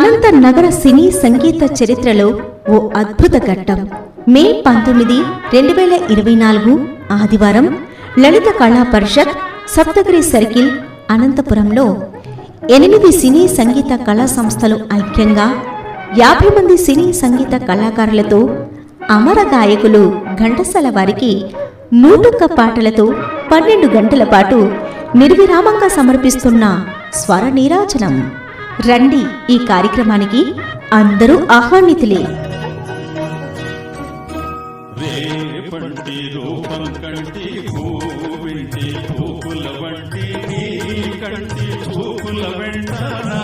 అనంత నగర సినీ సంగీత చరిత్రలో ఓ అద్భుత ఘట్టం. మే పంతొమ్మిది రెండు వేల ఇరవై నాలుగు ఆదివారం లలిత కళా పరిషత్ సప్తగిరి సర్కిల్ అనంతపురంలో ఎనిమిది సినీ సంగీత కళా సంస్థలు ఐక్యంగా యాభై మంది సినీ సంగీత కళాకారులతో అమర గాయకులు ఘంటసాల వారికి నూటొక్క పాటలతో పన్నెండు గంటల పాటు నిర్విరామంగా సమర్పిస్తున్న స్వర నీరాజనం. రండి ఈ కార్యక్రమానికి అందరూ ఆహ్వానితులే. రేపంటి రూపం కంటి వంటి కంటి వెంట నా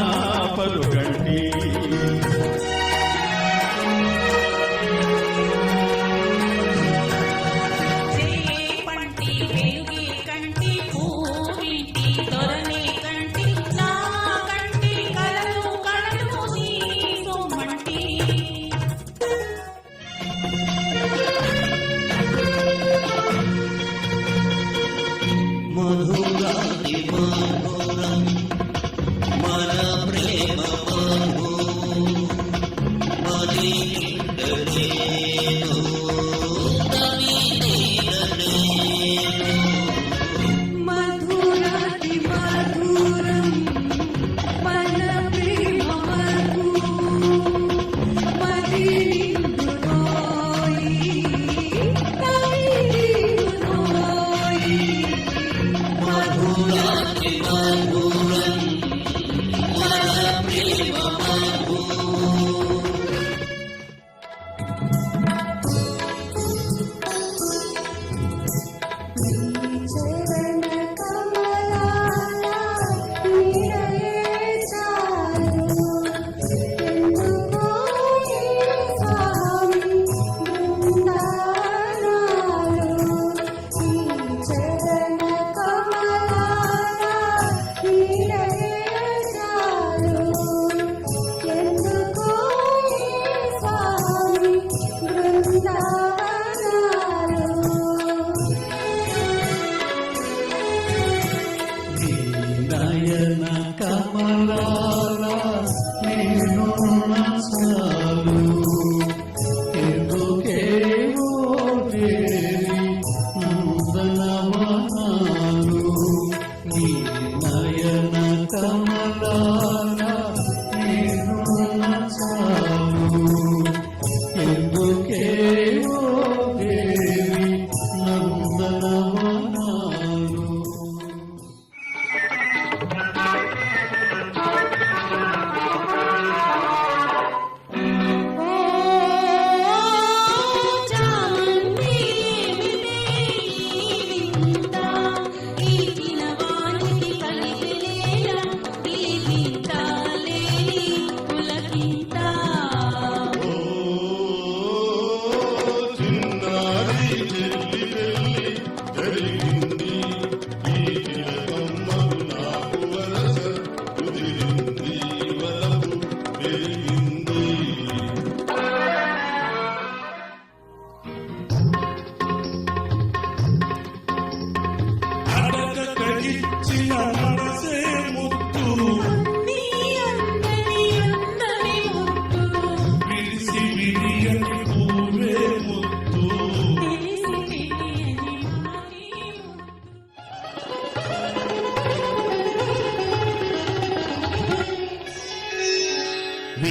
Lord, Lord, Lord. కమలాల నేను చాలు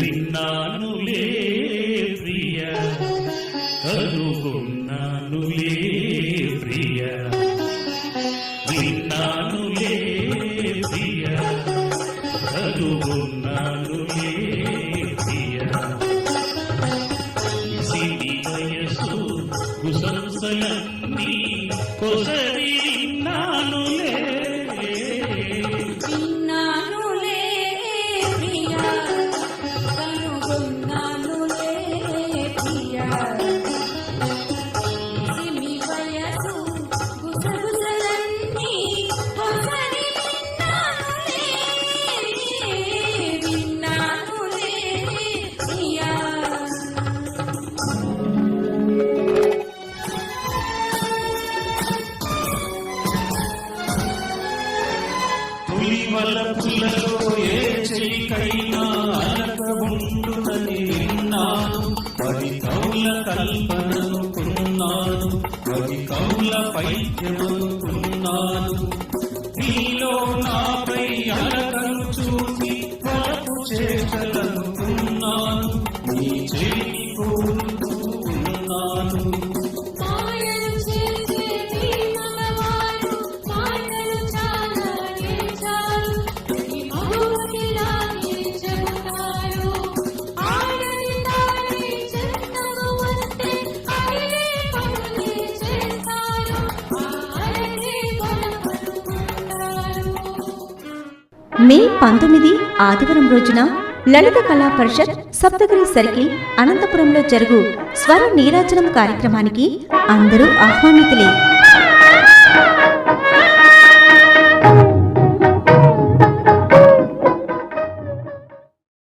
విన్నానులే ప్రియ. కనుగొన్నానులే ప్రియ. విన్నానులే ప్రియ. కనుగొన్నానులే ప్రియ. సిరి వయసు కుసంసలన్నీ కొసరి వలపులలో ఏ చెయ్యికైనా అలకబుండునని విన్నాను. పది కౌల కల్పనను కొన్నాను. పది కౌల పైద్యమును కొన్నాను. నీలో నాపై అలకను చూసి వలపు చేతలను మే పంతొమ్మిది ఆదివారం రోజున లలిత కళా పరిషత్ సప్తగిరి సర్కిల్ అనంతపురంలో జరుగు స్వర నీరాజనం కార్యక్రమానికి అందరూ ఆహ్వానితులే.